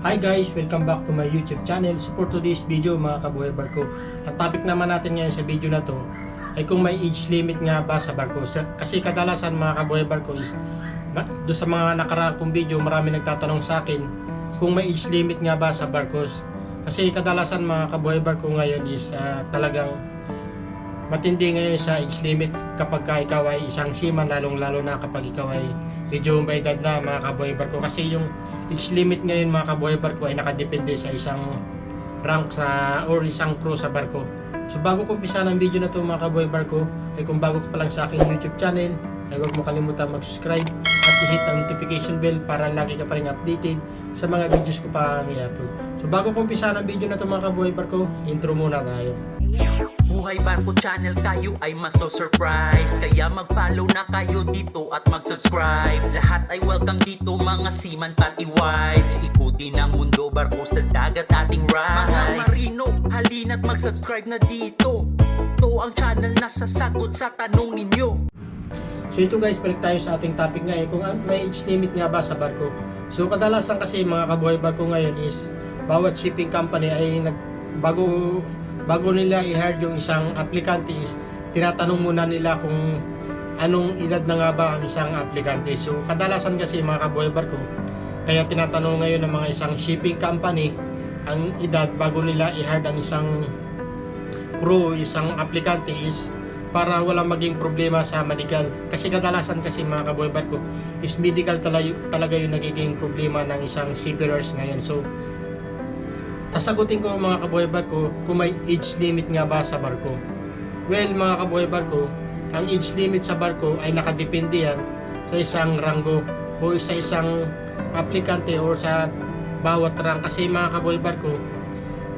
Hi guys! Welcome back to my YouTube channel. So for today's video mga kabuhay barko, ang topic naman natin ngayon sa video na to ay kung may age limit nga ba sa barko. Kasi kadalasan mga kabuhay barko is do sa mga nakaraang kong video marami nagtatanong sa akin kung may age limit nga ba sa barkos. Kasi kadalasan mga kabuhay barko ngayon is ah, talagang matindi ngayon sa age limit kapag ka ikaw ay isang seaman lalong lalo na kapag ikaw ay medyo may edad na mga kabuhay barko kasi yung age limit ngayon mga kabuhay barko ay nakadepende sa isang rank sa or isang crew sa barko. So bago ko umpisa ng video na to mga kabuhay barko ay kung bago ka pa lang sa aking youtube channel ay huwag mo kalimutan mag-subscribe at i-hit ang notification bell para lagi ka pa rin updated sa mga videos ko pa i-upload. So bago ko umpisa ng video na to mga kabuhay barko intro muna tayo Buhay Barko Channel kayo ay maso-surprise Kaya mag-follow na kayo dito at mag-subscribe. Lahat ay welcome dito mga seaman pati wives. Ikutin ang mundo barko sa dagat ating ride Mga marino, halina't mag-subscribe na dito. Ito ang channel na sasagot sa tanong ninyo. So ito guys, balik tayo sa ating topic ngayon. Kung may age limit nga ba sa barko. So kadalasan kasi mga kabuhay barko ngayon is bawat shipping company ay nag bago nila i-hire yung isang aplikante is tinatanong muna nila kung anong edad na nga ba ang isang aplikante. So kadalasan kasi mga kabuhay barko kaya tinatanong ngayon ng mga isang shipping company ang edad bago nila i-hire ang isang crew, isang aplikante is para walang maging problema sa medical. Kasi kadalasan kasi mga kaboy barko is medical talaga, talaga yung nagiging problema ng isang seafarers ngayon. So, sasagutin ko mga kaboy barko kung may age limit nga ba sa barko. Well, mga kaboy barko, ang age limit sa barko ay nakadepende yan sa isang ranggo o sa isang aplikante or sa bawat rang. Kasi mga kaboy barko,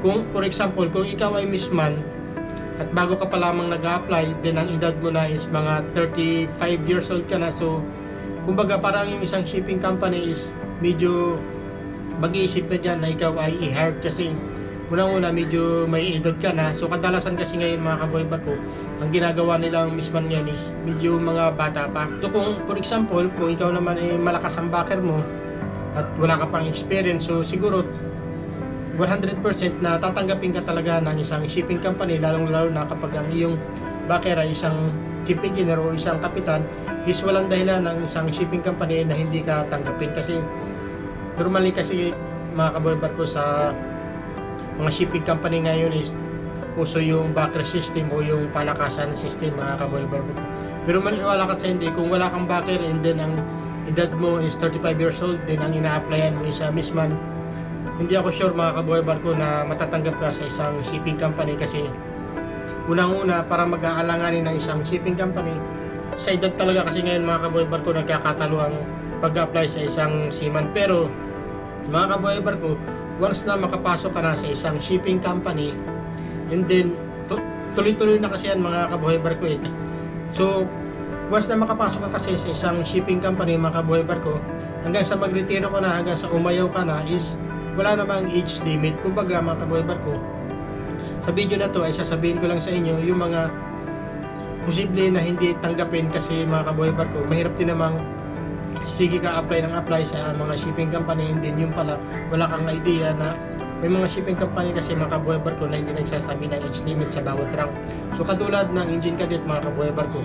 kung for example, kung ikaw ay misman at bago ka pa lamang nag-apply, then ang edad mo na is mga 35 years old ka na. So, kumbaga parang yung isang shipping company is medyo mag-iisip na dyan na ikaw ay i-hire kasi unang-una medyo may edad ka na. So, kadalasan kasi ngayon mga kaboy barko, ang ginagawa nilang misman ngayon is medyo mga bata pa. So, kung for example, kung ikaw naman ay malakas ang backer mo at wala ka pang experience, so siguro 100% na tatanggapin ka talaga ng isang shipping company lalong lalo na kapag ang iyong backer ay isang chief engineer o isang kapitan is walang dahilan ng isang shipping company na hindi ka tanggapin kasi normally kasi mga kaboy barko sa mga shipping company ngayon is uso yung backer system o yung palakasan system mga kaboy barko pero maniwala ka sa hindi kung wala kang backer and then ang edad mo is 35 years old then ang ina-applyan mo is a misman hindi ako sure mga kabuhay barko na matatanggap ka sa isang shipping company kasi unang-una para mag-aalanganin ng isang shipping company sa edad talaga kasi ngayon mga kabuhay barko nagkakatalo ang pag-apply sa isang seaman pero mga kabuhay barko once na makapasok ka na sa isang shipping company and then tu- tuloy-tuloy na kasi yan mga kabuhay barko eh. so once na makapasok ka kasi sa isang shipping company mga kabuhay barko hanggang sa magretiro ka na hanggang sa umayaw ka na is wala namang age limit. Kumbaga mga kaboy barko, sa video na to ay sasabihin ko lang sa inyo yung mga posible na hindi tanggapin kasi mga kaboy barko, mahirap din namang sige ka apply ng apply sa mga shipping company. And then yung pala wala kang idea na may mga shipping company kasi mga kaboy barko na hindi nagsasabi ng age limit sa bawat rank. So katulad ng engine cadet mga kaboy barko,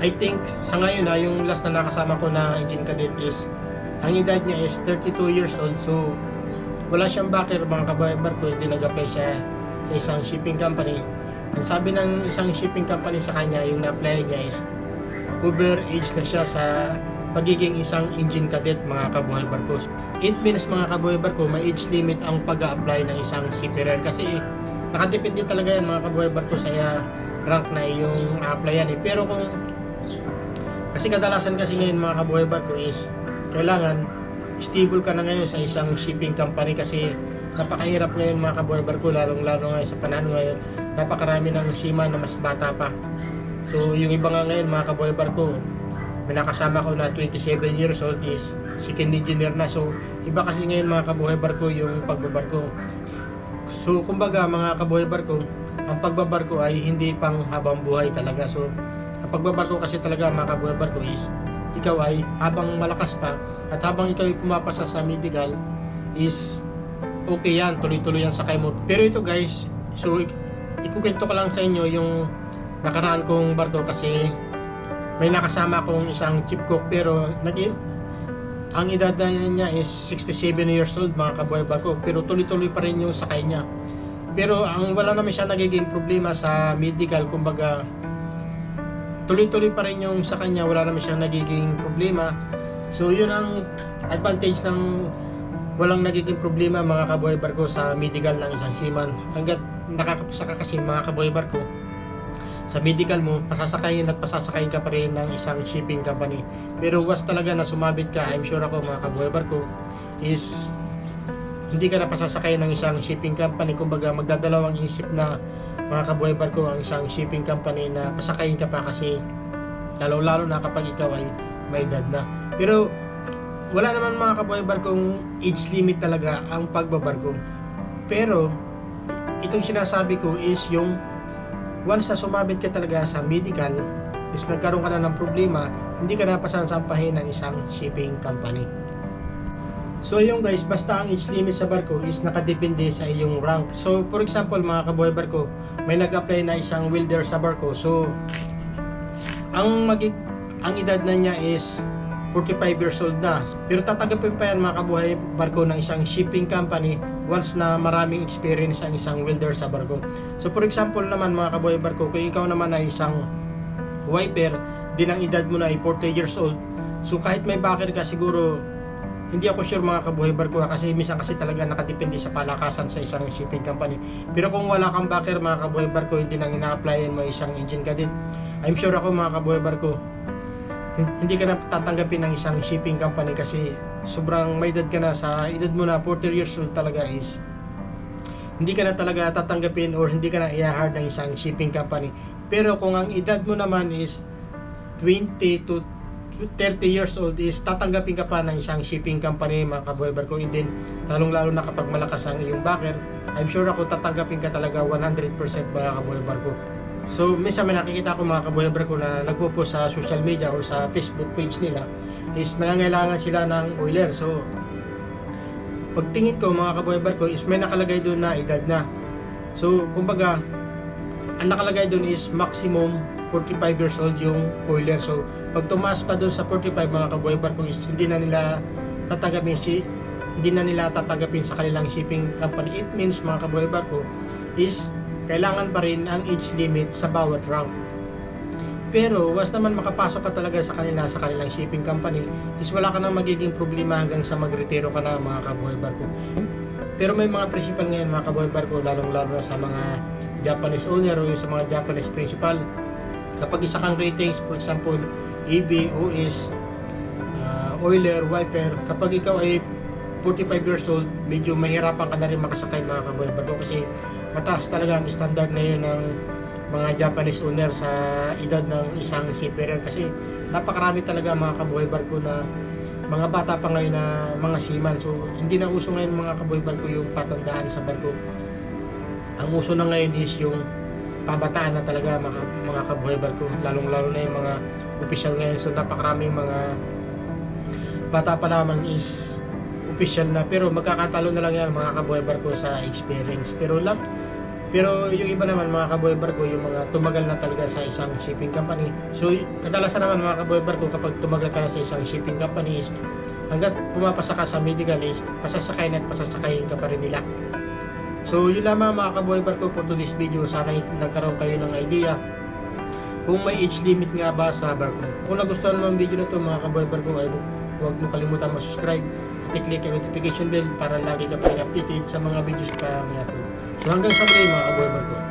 I think sa ngayon na yung last na nakasama ko na engine cadet is ang edad niya is 32 years old. So wala siyang backer mga kabahay barko hindi nag-apply siya sa isang shipping company. Ang sabi ng isang shipping company sa kanya yung na-apply niya is over age na siya sa pagiging isang engine cadet mga kabuhay barko it means mga kabuhay barko may age limit ang pag apply ng isang seafarer kasi nakadepende talaga yan mga kabuhay barko sa uh, rank na yung applyan eh. Pero kung kasi kadalasan kasi ngayon mga kabuhay barko is kailangan stable ka na ngayon sa isang shipping company. Kasi napakahirap ngayon mga kabuhay barko lalong lalo ngayon sa panahon ngayon napakarami ng seaman na mas bata pa. So yung iba nga ngayon mga kabuhay barko nakasama ko na 27 years old is second engineer na. So iba kasi ngayon mga kabuhay barko yung pagbabarko. So kumbaga mga kabuhay barko ang pagbabarko ay hindi pang habang buhay talaga. So ang pagbabarko kasi talaga mga kabuhay barko is ikaw ay habang malakas pa at habang ikaw ay pumapasa sa medical is okay yan, tuloy-tuloy yan sakay mo. Pero ito guys, so ik- ikukwento ko lang sa inyo yung nakaraan kong barko kasi may nakasama akong isang chief cook pero nag ang edad niya is 67 years old mga kabuhay barko pero tuloy-tuloy pa rin yung sakay niya. Pero ang wala naman siya nagiging problema sa medical kumbaga tuloy-tuloy pa rin yung sa kanya wala naman siya nagiging problema. So yun ang advantage ng walang nagiging problema mga kabuhay barko sa medical ng isang seaman. Hanggat nakakapasaka kasi mga kabuhay barko sa medical mo, pasasakayin at pasasakayin ka pa rin ng isang shipping company. Pero was talaga na sumabit ka, I'm sure ako mga kabuhay barko, is hindi ka na pasasakayin ng isang shipping company. Kumbaga magdadalawang isip na mga kabuhay barko ang isang shipping company na pasakayin ka pa kasi lalo-lalo na kapag ikaw ay may edad na. Pero wala naman mga kabuhay barkong age limit talaga ang pagbabarko. Pero itong sinasabi ko is yung once na sumabit ka talaga sa medical is nagkaroon ka na ng problema, hindi ka na pasasampahin ng isang shipping company. So yung guys, basta ang age limit sa barko is nakadepende sa iyong rank. So for example mga kabuhay barko, may nag-apply na isang welder sa barko. So ang magig ang edad na niya is 45 years old na. Pero tatanggapin pa yan mga kabuhay barko ng isang shipping company once na maraming experience ang isang welder sa barko. So for example naman mga kabuhay barko, kung ikaw naman ay isang wiper, din ang edad mo na ay 40 years old, so kahit may backer ka siguro, hindi ako sure mga kabuhay barko kasi minsan kasi talaga nakadepende sa palakasan sa isang shipping company. Pero kung wala kang backer mga kabuhay barko, hindi nang ina-applyan mo isang engine cadet, I'm sure ako mga kabuhay barko, hin- hindi ka na tatanggapin ng isang shipping company kasi sobrang may edad ka na sa edad mo na 40 years old talaga is hindi ka na talaga tatanggapin or hindi ka na i-hire ng isang shipping company. Pero kung ang edad mo naman is 20 to 30 years old is tatanggapin ka pa ng isang shipping company mga kabuhay barko and then lalong lalo na kapag malakas ang iyong backer I'm sure ako tatanggapin ka talaga 100% mga kabuhay barko So, minsan may nakikita ko mga kabuhay barko na nagpo-post sa social media or sa Facebook page nila is nangangailangan sila ng oiler. So, pagtingin ko mga kabuhay barko is may nakalagay doon na edad na. So, kumbaga, ang nakalagay doon is maximum 45 years old yung oiler. So, pag tumaas pa doon sa 45 mga kabuhay barko is hindi na nila tatanggapin si hindi na nila tatanggapin sa kanilang shipping company. It means mga kabuhay barko is kailangan pa rin ang age limit sa bawat rank. Pero was naman makapasok ka talaga sa kanila sa kanilang shipping company is wala ka nang magiging problema hanggang sa magretiro ka na mga kabuhay barko. Pero may mga principal ngayon mga kabuhay barko lalong lalo na sa mga Japanese owner o yung sa mga Japanese principal. Kapag isa kang ratings, for example, EB, OS, uh, oiler, wiper, kapag ikaw ay 45 years old, medyo mahirapan ka na rin makasakay mga kabuhay barko kasi mataas talaga ang standard na yun ng mga Japanese owner sa edad ng isang seafarer kasi napakarami talaga mga kabuhay barko na mga bata pa ngayon na mga seaman. So hindi na uso ngayon mga kabuhay barko yung patandaan sa barko. Ang uso na ngayon is yung pabataan na talaga mga, mga kabuhay barko. Lalong lalo na yung mga official ngayon. So napakaraming mga bata pa lamang is official na. Pero magkakatalo na lang yan mga kabuhay barko sa experience. Pero lang pero yung iba naman mga kabuhay barko yung mga tumagal na talaga sa isang shipping company. So kadalasan naman mga kabuhay barko kapag tumagal ka na sa isang shipping company is hanggat pumapasa ka sa medical is pasasakayin at pasasakayin ka pa rin nila. So yun lamang mga kabuhay barko for today's video. Sana nagkaroon kayo ng idea kung may age limit nga ba sa barko. Kung nagustuhan mo ang video na to mga kabuhay barko ay huwag mo kalimutan mag-subscribe i-click ang notification bell para lagi ka pa updated sa mga videos pa may upload. So hanggang sa muli mga barko.